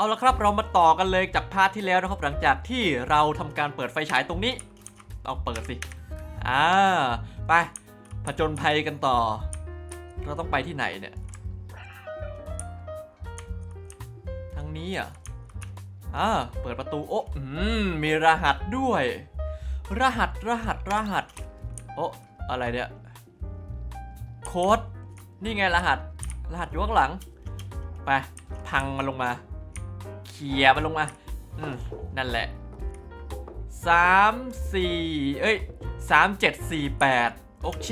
เอาละครับเรามาต่อกันเลยจากพาร์ทที่แล้วนะครับ หลังจากที่เราทำการเปิดไฟฉายตรงนี้เอาเปิดสิอ่าไปผจญภัยกันต่อ เราต้องไปที่ไหนเนี่ยทางนี้อะอ่าเปิดประตูโอ้อืมมีรหัสด้วย รหัสรหัสรหัสโอ้อะไรเนี่ยโค้ดนี่ไงรหัส รหัสอยู่ข้างหลัง ไป พังมันลงมา ขี่ยมันลงมา อืม นั่นแหละสามสี่เอ้ยสามเจ็ดสี่แปดโอเค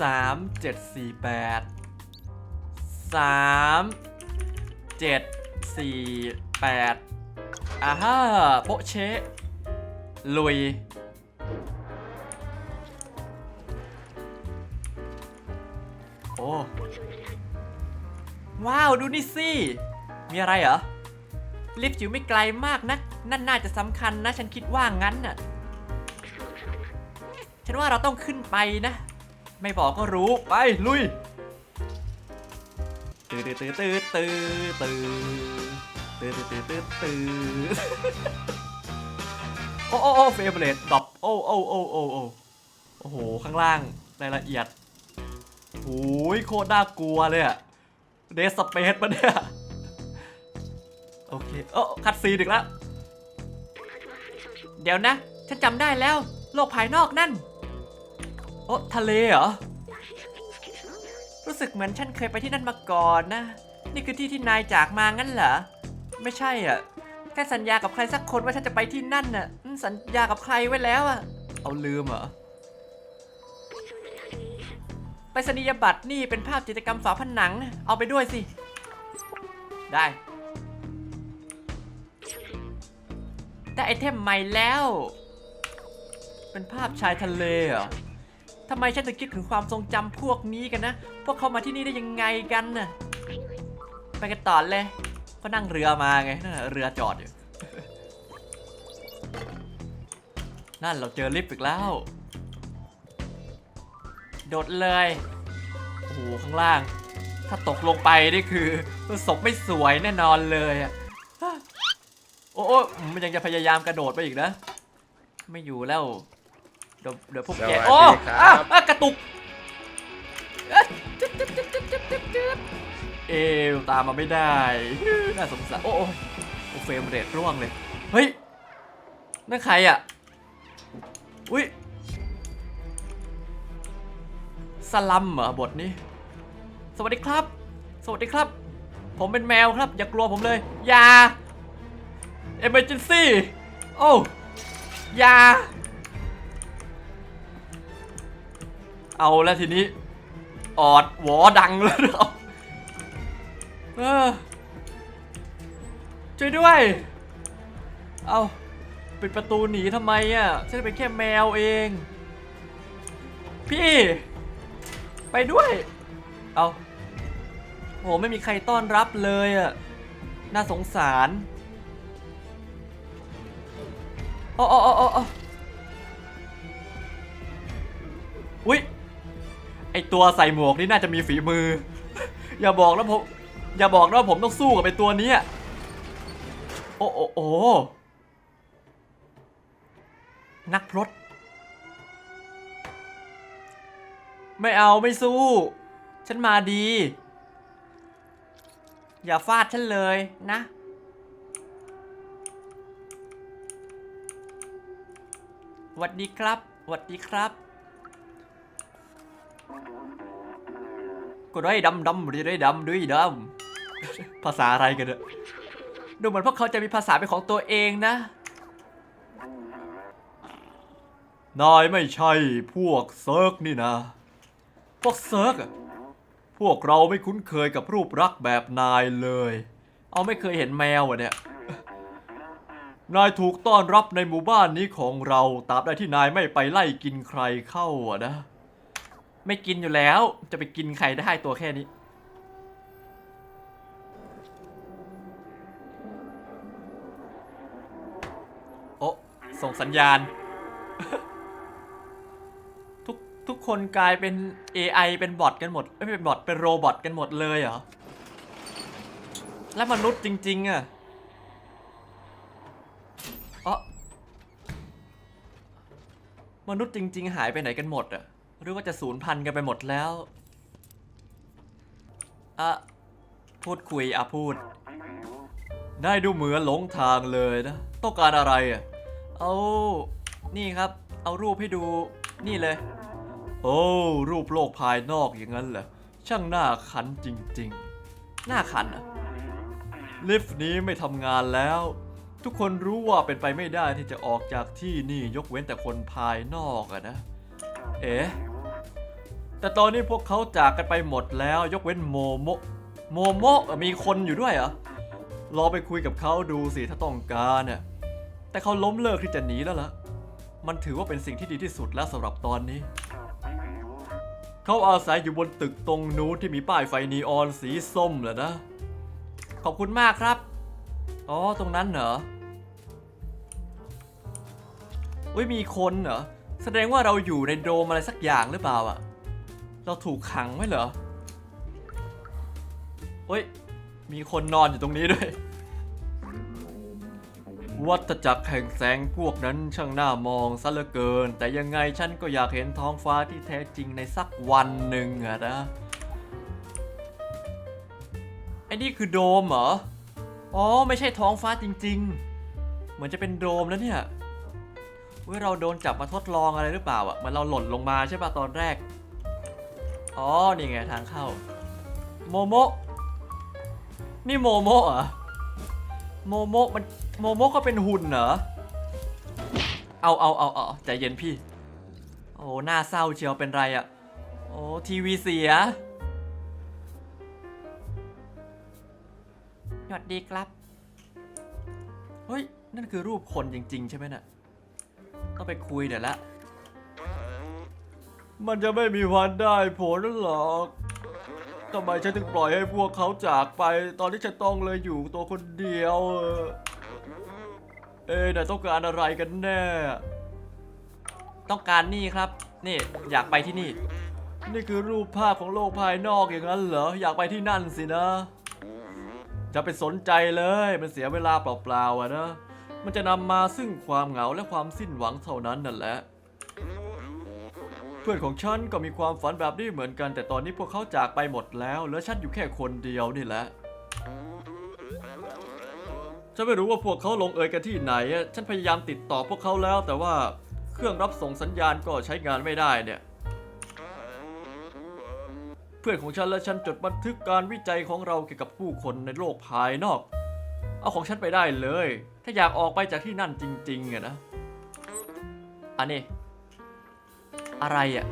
สามเจ็ดสี่แปดสามเจ็ดสี่แปดอ่าฮ่าโปะเชะลุยโอ้ว้าว ดูนี่สิ มีอะไรเหรอ ลิฟต์อยู่ไม่ไกลมากนะ นั่นน่าจะสำคัญนะ ฉันคิดว่างั้นน่ะ ฉันว่าเราต้องขึ้นไปนะ ไม่บอกก็รู้ ไป ลุย ตื้อตื้อตื้อตื้อตื้อตื้อตื้อตื้อตื้อตื้อโอ้โอ้โอ้เฟรมเรทดรอปโอ้โอ้โอ้โอ้โอ้โอ้โห ข้างล่างรายละเอียดโอ้ยโคตรน่ากลัวเลยอะเดสเปซปะเนี่ย โอเคเออคัดซีนอีกแล้ว เดี๋ยวนะ ฉันจำได้แล้ว โลกภายนอกนั่น โอ้ทะเลเหรอ รู้สึกเหมือนฉันเคยไปที่นั่นมาก่อนนะ นี่คือที่ที่นายจากมางั้นเหรอ ไม่ใช่อะ แค่สัญญากับใครสักคนว่าฉันจะไปที่นั่นน่ะ สัญญากับใครไว้แล้วอะ เอาลืมเหรอไปสนียบัตรนี่เป็นภาพจิตรกรรมฝาผนัง เอาไปด้วยสิ ได้ ได้ไอเทมใหม่แล้ว เป็นภาพชายทะเลเหรอทำไมฉันถึงคิดถึงความทรงจำพวกนี้กันนะ พวกเขามาที่นี่ได้ยังไงกันน่ะ ไปกันต่อเลย ก็นั่งเรือมาไงนั่นน่ะเรือจอดอยู่ นั่นเราเจอลิฟต์อีกแล้ว โดดเลย โอ้โหข้างล่าง ถ้าตกลงไปนี่คือศพไม่สวยแน่นอนเลยอะ โอ้โอ้มันยังจะพยายามกระโดดไปอีกนะ ไม่อยู่แล้ว เดี๋ยวเดี๋ยวพวกแกสวัสดีโอ้ครับอ้าวอ้าวกระตุกเอ๊ะจึ๊บจึ๊บจึ๊บจึ๊บจึ๊บจึ๊บจึ๊บเอวตามมาไม่ได้ น่าสงสาร โอ้โอ้โอ้เฟรมเรทร่วงเลย เฮ้ย นั่นใครอะ อุ้ยสลัมเหรอบทนี้ สวัสดีครับ สวัสดีครับ ผมเป็นแมวครับ อย่ากลัวผมเลย อย่า emergency โอ้ย่าเอาแล้วทีนี้ ออดหวอดังแล้วเนาะเออช่วยด้วย เอาปิดประตูหนีทำไมอะฉันเป็นแค่แมวเอง พี่ ไปด้วย เอาโหไม่มีใครต้อนรับเลยอะ น่าสงสาร โอ้โอ้โอ้โอ้อุ้ยไอตัวใส่หมวกนี่น่าจะมีฝีมือ อย่าบอกนะผมอย่าบอกนะว่าผมต้องสู้กับไอตัวนี้อะโอ้โอ้โอ้นักพรตไม่เอาไม่สู้ ฉันมาดี อย่าฟาดฉันเลยนะ หวัดดีครับหวัดดีครับก็ด้ดำดำด้วยดำด้วยดำภาษาอะไรกันเนี่ยดูเหมือนพวกเขาจะมีภาษาเป็นของตัวเองนะ นายไม่ใช่พวกเซิร์กนี่นะ พวกเซิร์กอะพวกเราไม่คุ้นเคยกับรูปลักษณ์แบบนายเลย เอาไม่เคยเห็นแมวอะเนี่ย นายถูกต้อนรับในหมู่บ้านนี้ของเราตราบใดที่นายไม่ไปไล่กินใครเข้าอะนะ ไม่กินอยู่แล้ว จะไปกินใครได้ตัวแค่นี้ โอ้ส่งสัญญาณ ทุกทุกคนกลายเป็น AI เป็นบอทกันหมดไม่เป็นบอทเป็นโรบอทกันหมดเลยเหรอ และมนุษย์จริง ๆอะอ๋อ มนุษย์จริง ๆ หายไปไหนกันหมดอะหรือว่าจะสูญพันธุ์กันไปหมดแล้วอะพูดคุยอะพูดได้ดูเหมือนหลงทางเลยนะ ต้องการอะไรอะเอานี่ครับ เอารูปให้ดูนี่เลย โอ้รูปโลกภายนอกอย่างนั้นเหรอช่างน่าขันจริงๆน่าขันอะลิฟต์นี้ไม่ทำงานแล้ว ทุกคนรู้ว่าเป็นไปไม่ได้ที่จะออกจากที่นี่ยกเว้นแต่คนภายนอกอะนะ เอ๊ะแต่ตอนนี้พวกเขาจากกันไปหมดแล้ว ยกเว้นโมโมะโมโมะเอ่อมีคนอยู่ด้วยเหรอรอไปคุยกับเขาดูสิถ้าต้องการน่ะแต่เขาล้มเลิกที่จะหนีแล้วล่ะ มันถือว่าเป็นสิ่งที่ดีที่สุดแล้วสำหรับตอนนี้ เขาอาศัยอยู่บนตึกตรงนู้นที่มีป้ายไฟนีออนสีส้มเหรอนะ ขอบคุณมากครับ อ๋อ ตรงนั้นเหรอ อุ้ยมีคนเหรอ แสดงว่าเราอยู่ในโดมอะไรสักอย่างหรือเปล่าอะเราถูกขังไว้เหรอเฮ้ย มีคนนอนอยู่ตรงนี้ด้วย วัฏจักรแห่งแสงพวกนั้นช่างน่ามองซะเหลือเกิน แต่ยังไงฉันก็อยากเห็นท้องฟ้าที่แท้จริงในสักวันหนึ่งอะนะไอ้นี่คือโดมเหรอ อ๋อ ไม่ใช่ท้องฟ้าจริง ๆ เหมือนจะเป็นโดมแล้วเนี่ย เว้ยเราโดนจับมาทดลองอะไรหรือเปล่าอะมันเราหล่นลงมาใช่ป่ะตอนแรก อ๋อ นี่ไงทางเข้า โมโมนี่โมโมะเหรอ โมโมมันโมโมก็เป็นหุ่นเหรอ เอาเอาเอาเอาใจเย็นพี่ โอ้หน้าเศร้าเชียวเป็นไรอะ โอ้ทีวีเสียสวัสดีครับ เฮ้ย นั่นคือรูปคนจริง ๆ ใช่ไหมน่ะ ต้องไปคุยเดี๋ยวละ มันจะไม่มีวันได้ผลหรอกทำไมฉันถึงปล่อยให้พวกเขาจากไป ตอนที่ฉันต้องเลยอยู่ตัวคนเดียว เอ๊ะนายต้องการอะไรกันแน่ ต้องการนี่ครับ นี่อยากไปที่นี่ นี่คือรูปภาพของโลกภายนอกอย่างนั้นเหรอ อยากไปที่นั่นสินะ จะไปสนใจเลย มันเสียเวลาเปล่าๆอะนะ มันจะนำมาซึ่งความเหงาและความสิ้นหวังเท่านั้นนั่นแหละ เพื่อนของฉันก็มีความฝันแบบนี้เหมือนกัน แต่ตอนนี้พวกเขาจากไปหมดแล้วเหลือฉันอยู่แค่คนเดียวนี่แหละ ฉันไม่รู้ว่าพวกเขาลงเอยกันที่ไหนอะฉันพยายามติดต่อพวกเขาแล้ว แต่ว่าเครื่องรับส่งสัญญาณก็ใช้งานไม่ได้เนี่ยเพื่อนของฉันและฉันจดบันทึกการวิจัยของเราเกี่ยวกับผู้คนในโลกภายนอก เอาของฉันไปได้เลย ถ้าอยากออกไปจากที่นั่นจริงๆอะนะ อันนี้ อะไรอะ่ะ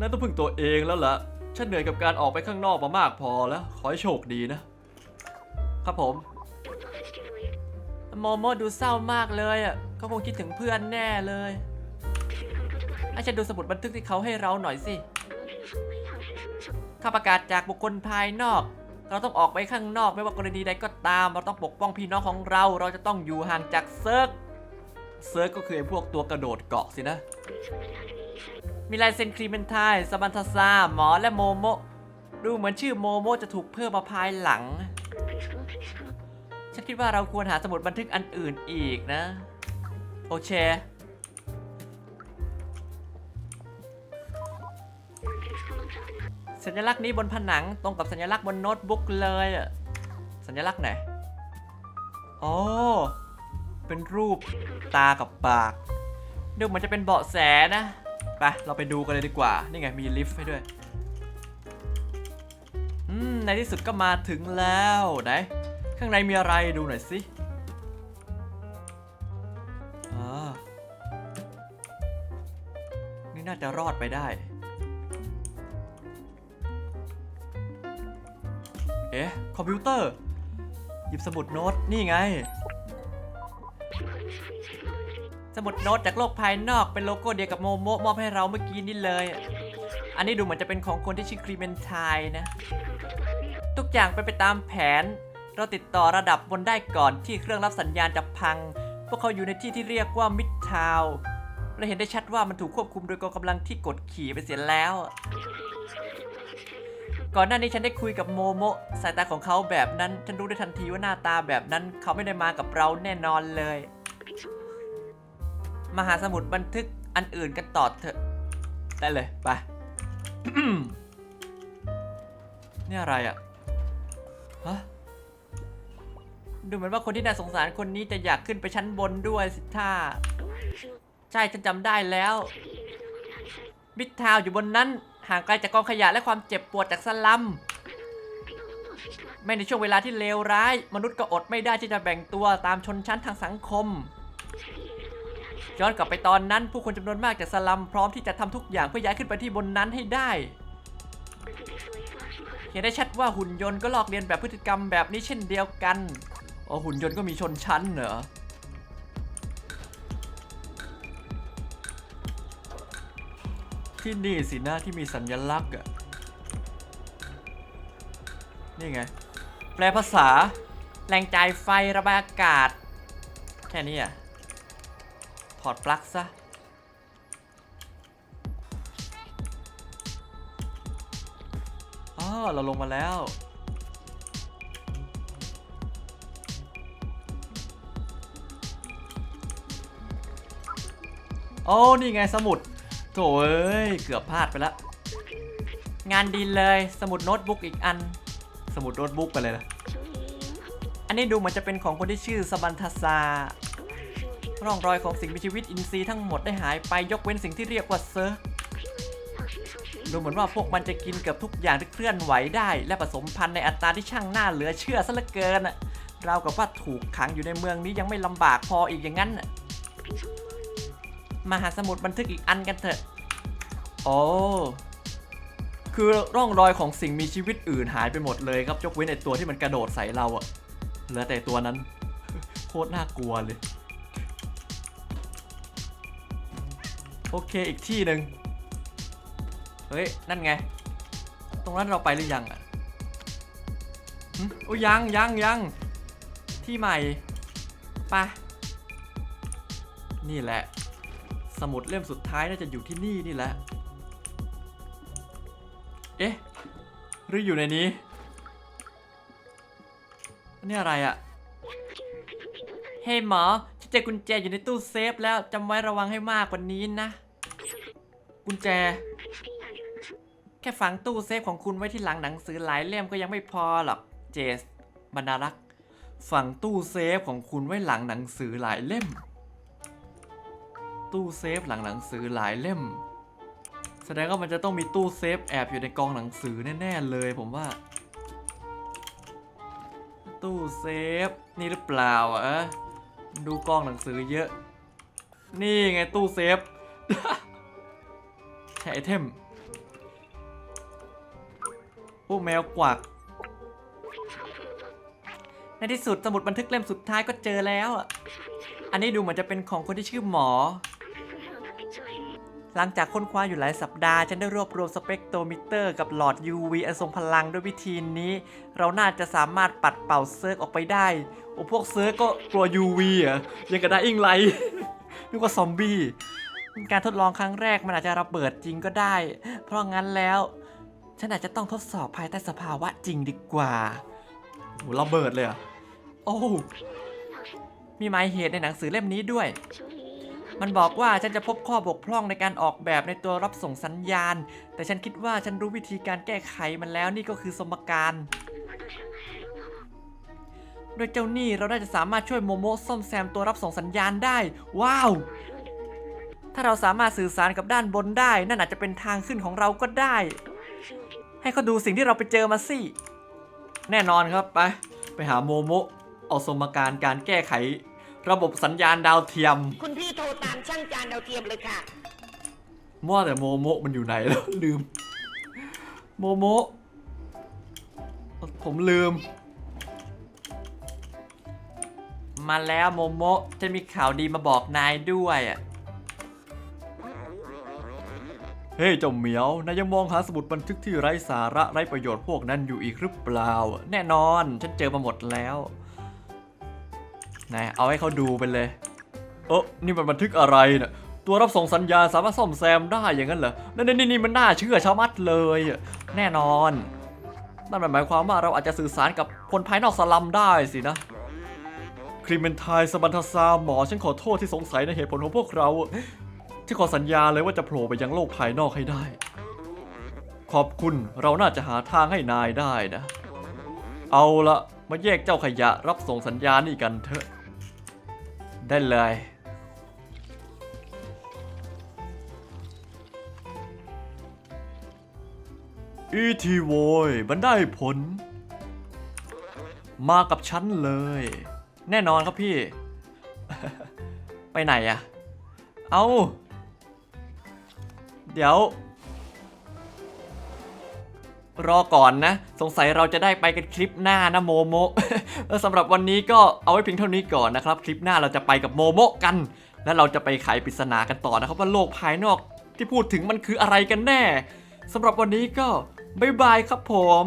นั่นต้องพึ่งตัวเองแล้วล่ะ ฉันเหนื่อยกับการออกไปข้างนอกมามากพอแล้ว ขอให้โชคดีนะ ครับผมโมโมดูเศร้ามากเลยอะเขาคงคิดถึงเพื่อนแน่เลยให้ฉันดูสมุดบันทึกที่เขาให้เราหน่อยสิข้าประกาศจากบุคคลภายนอก เราต้องออกไปข้างนอกไม่ว่ากรณีใดก็ตาม เราต้องปกป้องพี่น้องของเรา เราจะต้องอยู่ห่างจากเซิร์กเซิร์กก็คือไอ้พวกตัวกระโดดเกาะสินะ มีลายเซ็นครีเมนไทน์สบันทาซาหมอและโมโม ดูเหมือนชื่อโมโมจะถูกเพิ่มมาภายหลัง ฉันคิดว่าเราควรหาสมุดบันทึกอันอื่นอีกนะ โอเค สัญลักษณ์นี้บนผนังตรงกับสัญลักษณ์บนโน้ตบุ๊กเลยอะสัญลักษณ์ไหนอ๋อเป็นรูปตากับปากดูเหมือนจะเป็นเบาะแสนะไปเราไปดูกันเลยดีกว่านี่ไงมีลิฟต์ให้ด้วยอืมในที่สุดก็มาถึงแล้วไหนข้างในมีอะไรดูหน่อยสิอ่านี่น่าจะรอดไปได้ เอ๊ะ คอมพิวเตอร์ หยิบสมุดโน้ต นี่ไง สมุดโน้ตจากโลกภายนอกเป็นโลโก้เดียวกับโมโมมอบให้เราเมื่อกี้นี่เลย อันนี้ดูเหมือนจะเป็นของคนที่ชื่อครีเมนทน์นะ ทุกอย่างเป็นไปตามแผน เราติดต่อระดับบนได้ก่อนที่เครื่องรับสัญญาณจะพัง พวกเขาอยู่ในที่ที่เรียกว่ามิดทาวเราเห็นได้ชัดว่ามันถูกควบคุมโดยกองกำลังที่กดขี่ไปเสียแล้ว ก่อนหน้านี้ฉันได้คุยกับโมโมสายตาของเขาแบบนั้น ฉันรู้ได้ทันทีว่าหน้าตาแบบนั้น เขาไม่ได้มากับเราแน่นอนเลย มหาสมุทรบันทึกอันอื่นกันต่อเถอะ ได้เลย ไป นี่อะไรอะฮะดูเหมือนว่าคนที่น่าสงสารคนนี้จะอยากขึ้นไปชั้นบนด้วยสิท่า ใช่ ฉันจำได้แล้วบิททาวอยู่บนนั้น ห่างไกลจากกองขยะและความเจ็บปวดจากสลัม ไม่ในช่วงเวลาที่เลวร้าย มนุษย์ก็อดไม่ได้ที่จะแบ่งตัวตามชนชั้นทางสังคม ย้อนกลับไปตอนนั้นผู้คนจำนวนมากจากสลัมพร้อมที่จะทำทุกอย่างเพื่อย้ายขึ้นไปที่บนนั้นให้ได้ เห็นได้ชัดว่าหุ่นยนต์ก็ลอกเลียนแบบพฤติกรรมแบบนี้เช่นเดียวกัน อ๋อหุ่นยนต์ก็มีชนชั้นเหรอ ที่นี่สินะที่มีสัญลักษณ์อะนี่ไง แปลภาษา แรงจ่ายไฟระบายอากาศ แค่นี้อะ ถอดปลั๊กซะ อ๋อ เราลงมาแล้ว โอ้ นี่ไงสมุด โถเอ้ย เกือบพลาดไปแล้วงานดีเลย สมุดโน้ตบุ๊กอีกอัน สมุดโน้ตบุ๊กไปเลยนะอันนี้ดูเหมือนจะเป็นของคนที่ชื่อสบันทซา ร่องรอยของสิ่งมีชีวิตอินทรีย์ทั้งหมดได้หายไปยกเว้นสิ่งที่เรียกว่าเซอร์ดูเหมือนว่าพวกมันจะกินเกือบทุกอย่างที่เคลื่อนไหวได้ และผสมพันธุ์ในอัตราที่ช่างน่าเหลือเชื่อซะเหลือเกินอะเรากับว่าถูกขังอยู่ในเมืองนี้ยังไม่ลำบากพออีกอย่างนั้น มาหาสมุดบันทึกอีกอันกันเถอะ โอ้คือร่องรอยของสิ่งมีชีวิตอื่นหายไปหมดเลยครับยกเว้นไอตัวที่มันกระโดดใส่เราอะเหลือแต่ตัวนั้น โคตรน่ากลัวเลย โอเคอีกที่หนึ่งเฮ้ย นั่นไง ตรงนั้นเราไปหรือยังอะโอ้ยังยังยังที่ใหม่ไปะนี่แหละ สมุดเล่มสุดท้ายน่าจะอยู่ที่นี่นี่แหละ เอ๊ะ หรืออยู่ในนี้ นี่อะไรอะเฮ้หมอฉันเจอกุญแจอยู่ในตู้เซฟแล้วจำไว้ระวังให้มากกว่านี้นะ กุญแจ แค่ฝังตู้เซฟของคุณไว้ที่หลังหนังสือหลายเล่มก็ยังไม่พอหรอก เจสบรรดารัก ฝังตู้เซฟของคุณไว้หลังหนังสือหลายเล่ม ตู้เซฟหลังหนังสือหลายเล่ม แสดงว่ามันจะต้องมีตู้เซฟแอบอยู่ในกองหนังสือแน่ๆเลยผมว่า ตู้เซฟนี่หรือเปล่าอะดูกองหนังสือเยอะ นี่ไงตู้เซฟแค่ไอเทมพวกแมวกวักในที่สุดสมุดบันทึกเล่มสุดท้ายก็เจอแล้วอะอันนี้ดูเหมือนจะเป็นของคนที่ชื่อหมอ หลังจากค้นคว้าอยู่หลายสัปดาห์ ฉันได้รวบรวมสเปกโทรมิเตอร์กับหลอด UV อันทรงพลังด้วยวิธีนี้ เราน่าจะสามารถปัดเป่าเซิร์กออกไปได้ โอ้พวกเซิร์กก็กลัว UV อะยังกระได้อิงไลนึกว่าซอมบี้การทดลองครั้งแรกมันอาจจะระเบิดจริงก็ได้ เพราะงั้นแล้ว ฉันอาจจะต้องทดสอบภายใต้สภาวะจริงดีกว่าโหระเบิดเลยอะโอ้มีหมายเหตุในหนังสือเล่มนี้ด้วย มันบอกว่าฉันจะพบข้อบกพร่องในการออกแบบในตัวรับส่งสัญญาณ แต่ฉันคิดว่าฉันรู้วิธีการแก้ไขมันแล้วนี่ก็คือสมการ โดยเจ้านี่เราได้จะสามารถช่วยโมโมซ่อมแซมตัวรับส่งสัญญาณได้ ว้าว ถ้าเราสามารถสื่อสารกับด้านบนได้ นั่นอาจจะเป็นทางขึ้นของเราก็ได้ ให้เขาดูสิ่งที่เราไปเจอมาสิ แน่นอนครับไป ไปหาโมโมเอาสมการการแก้ไข ระบบสัญญาณดาวเทียม คุณพี่โทรตามช่างจานดาวเทียมเลยค่ะว่าแต่โมโมะมันอยู่ไหนแล้ว ลืม โมโมะผมลืม มาแล้วโมโมะจะมีข่าวดีมาบอกนายด้วยอะเฮ้ยเจ้าเหมียวนายยังมองหาสมุดบันทึกที่ไร้สาระไร้ประโยชน์พวกนั้นอยู่อีกหรือเปล่า แน่นอน ฉันเจอมาหมดแล้ว นเอาให้เขาดูไปเลย เออนี่มันบันทึกอะไรน่ะตัวรับส่งสัญญาณสามารถซ่อมแซมได้อย่างนั้นเหรอนั่นนี่นี่มันน่าเชื่อชาวมัดเลย แน่นอนนั่นหมายความว่าเราอาจจะสื่อสารกับคนภายนอกสลัมได้สินะครีเมนไทายสบันทซาหมอฉันขอโทษที่สงสัยในเหตุผลของพวกเราที่ขอสัญญาเลยว่าจะโผล่ไปยังโลกภายนอกให้ได้ ขอบคุณเราน่าจะหาทางให้นายได้นะ เอาละมาแยกเจ้าขยะรับส่งสัญญาณนี่กันเถอะ ได้เลย อีทีโวยมันได้ผล มากับฉันเลย แน่นอนครับพี่ ไปไหนอะเอา เดี๋ยว รอก่อนนะ สงสัยเราจะได้ไปกันคลิปหน้านะโมโมสำหรับวันนี้ก็เอาไว้เพียงเท่านี้ก่อนนะครับ คลิปหน้าเราจะไปกับโมโมกัน และเราจะไปไขปริศนากันต่อนะครับ ว่าโลกภายนอกที่พูดถึงมันคืออะไรกันแน่สำหรับวันนี้ก็บ๊ายบายครับผม